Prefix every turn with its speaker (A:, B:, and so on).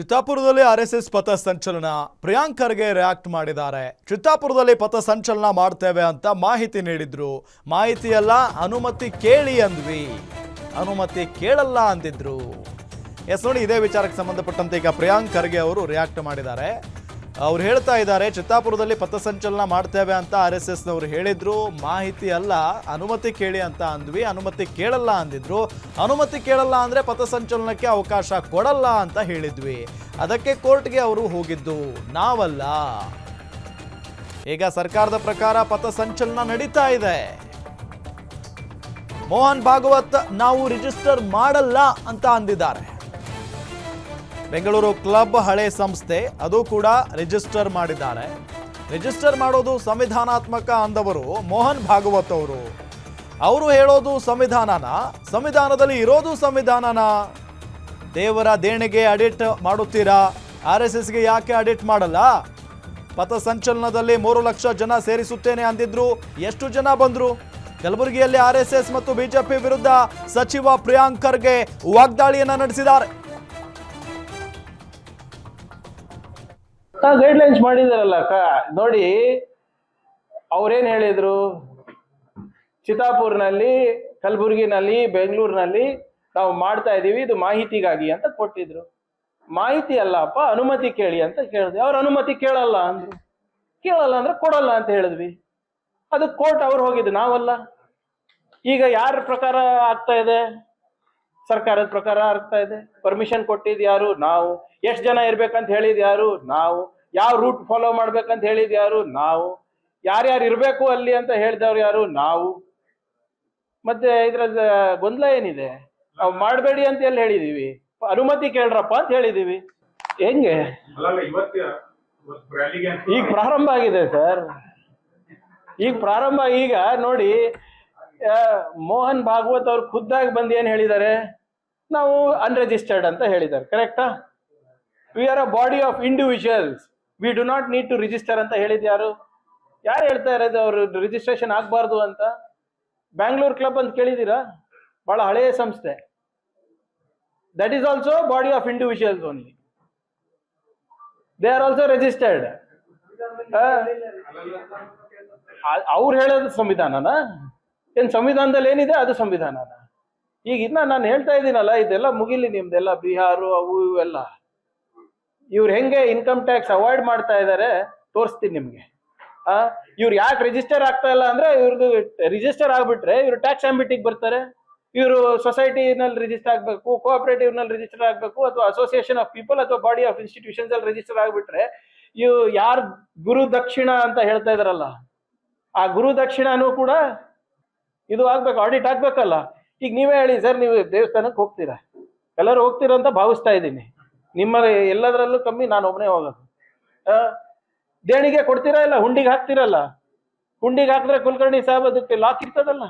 A: ಚಿತ್ತಾಪುರದಲ್ಲಿ R S S ಪಥ ಸಂಚಲನ Priyank Kharge react ಮಾಡಿದ್ದಾರೆ. ಚಿತ್ತಾಪುರದಲ್ಲಿ ಪಥ ಸಂಚಲನ ಮಾಡ್ತೇವೆ ಅಂತ ಮಾಹಿತಿ ನೀಡಿದ್ರು. ಮಾಹಿತಿಯಲ್ಲ ಅನುಮತಿ ಕೇಳಿ ಅಂದ್ವಿ. ಅನುಮತಿ ಕೇಳಲ್ಲ ಅಂದಿದ್ರು. ಎಸ್ ನೋಡಿ, ಇದೇ ವಿಚಾರಕ್ಕೆ ಸಂಬಂಧಪಟ್ಟಂತೆ ಈಗ ಪ್ರಿಯಾಂಕ್ ಖರ್ಗೆ ಅವರು ರಿಯಾಕ್ಟ್ ಮಾಡಿದ್ದಾರೆ. ಅವ್ರು ಹೇಳ್ತಾ ಇದ್ದಾರೆ, ಚಿತ್ತಾಪುರದಲ್ಲಿ ಪಥಸಂಚಲನ ಮಾಡ್ತೇವೆ ಅಂತ ಆರ್ ಎಸ್ ಎಸ್ನವರು ಹೇಳಿದ್ರು. ಮಾಹಿತಿ ಅಲ್ಲ, ಅನುಮತಿ ಕೇಳಿ ಅಂತ ಅಂದ್ವಿ, ಅನುಮತಿ ಕೇಳಲ್ಲ ಅಂದಿದ್ರು. ಅನುಮತಿ ಕೇಳಲ್ಲ ಅಂದ್ರೆ ಪಥಸಂಚಲನಕ್ಕೆ ಅವಕಾಶ ಕೊಡಲ್ಲ ಅಂತ ಹೇಳಿದ್ವಿ. ಅದಕ್ಕೆ ಕೋರ್ಟ್ಗೆ ಅವರು ಹೋಗಿದ್ದು. ನಾವಲ್ಲ. ಈಗ ಸರ್ಕಾರದ ಪ್ರಕಾರ ಪಥಸಂಚಲನ ನಡೀತಾ ಇದೆ. ಮೋಹನ್ ಭಾಗವತ್, ನಾವು ರಿಜಿಸ್ಟರ್ ಮಾಡಲ್ಲ ಅಂತ ಅಂದಿದ್ದಾರೆ. ಬೆಂಗಳೂರು ಕ್ಲಬ್ ಹಳೆ ಸಂಸ್ಥೆ, ಅದು ಕೂಡ ರಿಜಿಸ್ಟರ್ ಮಾಡಿದ್ದಾರೆ. ರಿಜಿಸ್ಟರ್ ಮಾಡೋದು ಸಂವಿಧಾನಾತ್ಮಕ ಅಂದವರು ಮೋಹನ್ ಭಾಗವತ್ ಅವರು. ಅವರು ಹೇಳೋದು ಸಂವಿಧಾನನ, ಸಂವಿಧಾನದಲ್ಲಿ ಇರೋದು ಸಂವಿಧಾನನ. ದೇವರ ದೇಣಿಗೆ ಅಡಿಟ್ ಮಾಡುತ್ತೀರಾ? ಆರ್ ಎಸ್ ಎಸ್ಗೆ ಯಾಕೆ ಅಡಿಟ್ ಮಾಡಲ್ಲ? ಪಥಸಂಚಲನದಲ್ಲಿ ಮೂರು ಲಕ್ಷ ಜನ ಸೇರಿಸುತ್ತೇನೆ ಅಂದಿದ್ರು, ಎಷ್ಟು ಜನ ಬಂದ್ರು? ಕಲಬುರಗಿಯಲ್ಲಿ ಆರ್ ಎಸ್ ಎಸ್ ಮತ್ತು ಬಿಜೆಪಿ ವಿರುದ್ಧ ಸಚಿವ ಪ್ರಿಯಾಂಕ್ ಖರ್ಗೆ ವಾಗ್ದಾಳಿಯನ್ನ ನಡೆಸಿದ್ದಾರೆ.
B: ಗೈಡ್ ಲೈನ್ಸ್ ಮಾಡಿದಾರಲ್ಲ ಅಕ್ಕ. ನೋಡಿ, ಅವ್ರೇನ್ ಹೇಳಿದ್ರು? ಚಿತ್ತಾಪುರ್ನಲ್ಲಿ, ಕಲಬುರ್ಗಿನಲ್ಲಿ, ಬೆಂಗಳೂರಿನಲ್ಲಿ ನಾವು ಮಾಡ್ತಾ ಇದ್ದೀವಿ ಇದು ಮಾಹಿತಿಗಾಗಿ ಅಂತ ಕೊಟ್ಟಿದ್ರು. ಮಾಹಿತಿ ಅಲ್ಲಪ್ಪ, ಅನುಮತಿ ಕೇಳಿ ಅಂತ ಕೇಳಿದ್ವಿ ಅವ್ರ ಅನುಮತಿ ಕೇಳಲ್ಲ ಅಂದ್ರು. ಕೇಳಲ್ಲ ಅಂದ್ರೆ ಕೊಡಲ್ಲ ಅಂತ ಹೇಳಿದ್ವಿ. ಅದು ಕೋರ್ಟ್ ಅವ್ರು ಹೋಗಿದ್ದು, ನಾವಲ್ಲ. ಈಗ ಯಾರ ಪ್ರಕಾರ ಆಗ್ತಾ ಇದೆ? ಸರ್ಕಾರದ ಪ್ರಕಾರ ಆಗ್ತಾ ಇದೆ. ಪರ್ಮಿಷನ್ ಕೊಟ್ಟಿದ್ ಯಾರು? ನಾವು. ಎಷ್ಟು ಜನ ಇರ್ಬೇಕಂತ ಹೇಳಿದ್ ಯಾರು? ನಾವು. ಯಾವ ರೂಟ್ ಫಾಲೋ ಮಾಡ್ಬೇಕಂತ ಹೇಳಿದ್ ಯಾರು? ನಾವು. ಯಾರ್ಯಾರು ಇರಬೇಕು ಅಲ್ಲಿ ಅಂತ ಹೇಳಿದವ್ರು ಯಾರು? ನಾವು. ಮತ್ತೆ ಇದ್ರ ಗೊಂದಲ ಏನಿದೆ? ನಾವು ಮಾಡಬೇಡಿ ಅಂತ ಎಲ್ಲಿ ಹೇಳಿದೀವಿ? ಅನುಮತಿ ಕೇಳ್ರಪ್ಪ ಅಂತ ಹೇಳಿದೀವಿ. ಹೆಂಗೆ? ಈಗ ಪ್ರಾರಂಭ ಆಗಿದೆ ಸರ್. ಈಗ ಪ್ರಾರಂಭ ಈಗ ನೋಡಿ ಮೋಹನ್ ಭಾಗವತ್ ಅವ್ರು ಖುದ್ದಾಗಿ ಬಂದು ಏನ್ ಹೇಳಿದ್ದಾರೆ? ನಾವು ಅನ್ರಿಜಿಸ್ಟರ್ಡ್ ಅಂತ ಹೇಳಿದ್ದಾರೆ ಕರೆಕ್ಟಾ we are a body of individuals we do not need to register ಅಂತ ಹೇಳಿದ್ ಯಾರು? ಯಾರು ಹೇಳ್ತಾ ಇರೋದು ಅವರು ರಿಜಿಸ್ಟ್ರೇಷನ್ ಆಗಬಾರ್ದು ಅಂತ? ಬ್ಯಾಂಗ್ಳೂರ್ ಕ್ಲಬ್ ಅಂತ ಕೇಳಿದ್ದೀರಾ? ಬಹಳ ಹಳೆಯ ಸಂಸ್ಥೆ. That is also body of individuals only they are also registered ಅವ್ರು ಹೇಳೋದು ಸಂವಿಧಾನನಾ? ಏನ್ ಸಂವಿಧಾನದಲ್ಲಿ ಏನಿದೆ ಅದು ಸಂವಿಧಾನನ? ಈಗ ಇನ್ನ ನಾನು ಹೇಳ್ತಾ ಇದ್ದೀನಲ್ಲ, ಇದೆಲ್ಲ ಮುಗಿಲಿ ನಿಮ್ದೆಲ್ಲ ಬಿಹಾರು, ಅವು ಇವೆಲ್ಲ ಇವ್ರು ಹೆಂಗೆ ಇನ್ಕಮ್ ಟ್ಯಾಕ್ಸ್ ಅವಾಯ್ಡ್ ಮಾಡ್ತಾ ಇದ್ದಾರೆ ತೋರಿಸ್ತೀನಿ ನಿಮ್ಗೆ. ಆ, ಇವ್ರು ಯಾಕೆ ರಿಜಿಸ್ಟರ್ ಆಗ್ತಾ ಇಲ್ಲ ಅಂದ್ರೆ ಇವ್ರದ್ದು ರಿಜಿಸ್ಟರ್ ಆಗ್ಬಿಟ್ರೆ ಇವ್ರು ಟ್ಯಾಕ್ಸ್ ಆಂಬಿಟಿಗೆ ಬರ್ತಾರೆ. ಇವರು ಸೊಸೈಟಿನಲ್ಲಿ ರಿಜಿಸ್ಟರ್ ಆಗಬೇಕು ಕೋಆಪರೇಟಿವ್ನಲ್ಲಿ ರಿಜಿಸ್ಟರ್ ಆಗಬೇಕು, ಅಥವಾ ಅಸೋಸಿಯೇಷನ್ ಆಫ್ ಪೀಪಲ್ ಅಥವಾ ಬಾಡಿ ಆಫ್ ಇನ್ಸ್ಟಿಟ್ಯೂಷನ್ಸ್ ಅಲ್ಲಿ ರಿಜಿಸ್ಟರ್ ಆಗ್ಬಿಟ್ರೆ ಇವು ಯಾರು ಗುರು ದಕ್ಷಿಣ ಅಂತ ಹೇಳ್ತಾ ಇದಾರಲ್ಲ, ಆ ಗುರು ದಕ್ಷಿಣನೂ ಕೂಡ ಇದು ಆಗ್ಬೇಕು ಆಡಿಟ್ ಆಗ್ಬೇಕಲ್ಲ. ಈಗ ನೀವೇ ಹೇಳಿ, ಸರ್, ನೀವು ದೇವಸ್ಥಾನಕ್ಕೆ ಹೋಗ್ತೀರಾ? ಎಲ್ಲರೂ ಹೋಗ್ತೀರಾ ಅಂತ ಭಾವಿಸ್ತಾ ಇದ್ದೀನಿ. ನಿಮ್ಮ ಎಲ್ಲದರಲ್ಲೂ ಕಮ್ಮಿ ನಾನು ಒಬ್ಬನೇ ಹೋಗೋದು. ದೇಣಿಗೆ ಕೊಡ್ತೀರಾ ಇಲ್ಲ, ಹುಂಡಿಗೆ ಹಾಕ್ತಿರಲ್ಲ? ಹುಂಡಿಗೆ ಹಾಕಿದ್ರೆ ಕುಲಕರ್ಣಿ ಸಾಹೇಬ್ ಅದಕ್ಕೆ ಲಾಕ್ ಇರ್ತದಲ್ಲ